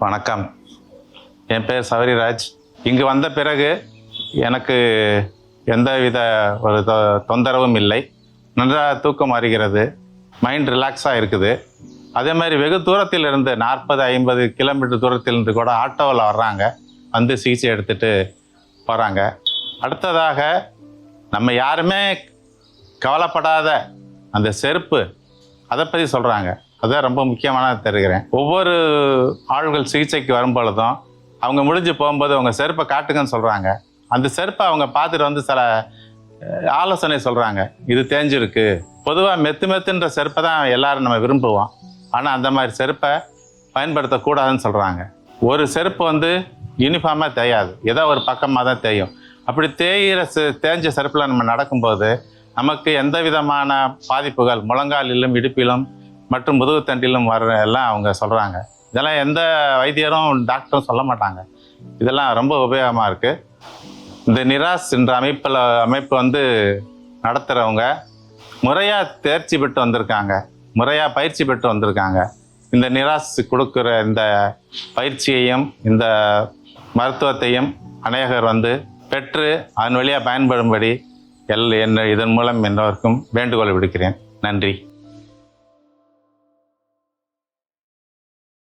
வணக்கம். என் பேர் சவரிராஜ். இங்கு வந்த பிறகு எனக்கு எந்தவித ஒரு தொ- தொந்தரவும் இல்லை. நன்றாக தூக்கம் வருகிறது. மைண்ட் ரிலாக்ஸாக இருக்குது. அதே மாதிரி வெகு தூரத்தில் இருந்து நாற்பது ஐம்பது கிலோமீட்டர் தூரத்திலிருந்து கூட ஆட்டோவில் வர்றாங்க. வந்து சிகிச்சை எடுத்துட்டு போகிறாங்க அடுத்ததாக நம்ம யாருமே கவலைப்படாத அந்த செருப்பு அதை பற்றி சொல்கிறாங்க அதுதான் ரொம்ப முக்கியமான தெரிகிறேன். ஒவ்வொரு ஆள்கள் சிகிச்சைக்கு வரும்போது தான் அவங்க முடிஞ்சு போகும்போது அவங்க செருப்பை காட்டுங்கன்னு சொல்கிறாங்க அந்த செருப்பை அவங்க பார்த்துட்டு வந்து சில ஆலோசனை சொல்கிறாங்க இது தேஞ்சிருக்கு. பொதுவாக மெத்து மெத்துன்ற செருப்பை தான் எல்லாரும் நம்ம விரும்புவோம். ஆனால் அந்த மாதிரி செருப்பை பயன்படுத்தக்கூடாதுன்னு சொல்கிறாங்க ஒரு செருப்பு வந்து யூனிஃபார்மாக தேயாது. ஏதோ ஒரு பக்கமாக தான் தேயும். அப்படி தேயிற செ- தேஞ்ச செருப்பில் நம்ம நடக்கும்போது நமக்கு எந்த விதமான பாதிப்புகள் முழங்காலிலும் இடுப்பிலும் மற்றும் முதுகுத்தண்டிலும் வர்ற எல்லாம் அவங்க சொல்கிறாங்க இதெல்லாம் எந்த வைத்தியரும் டாக்டரும் சொல்ல மாட்டாங்க. இதெல்லாம் ரொம்ப உபயோகமாக இருக்குது இந்த நிராஸ் என்ற அமைப்பில் அமைப்பு வந்து நடத்துகிறவங்க முறையாக தேர்ச்சி பெற்று வந்திருக்காங்க. முறையாக பயிற்சி பெற்று வந்திருக்காங்க. இந்த நிராஸ் கொடுக்குற இந்த பயிற்சியையும் இந்த மருத்துவத்தையும் அநேகர் வந்து பெற்று அதன் வழியாக பயன்படும்படி எல் என்ன இதன் மூலம் என்னவருக்கும் வேண்டுகோள் விடுக்கிறேன். நன்றி.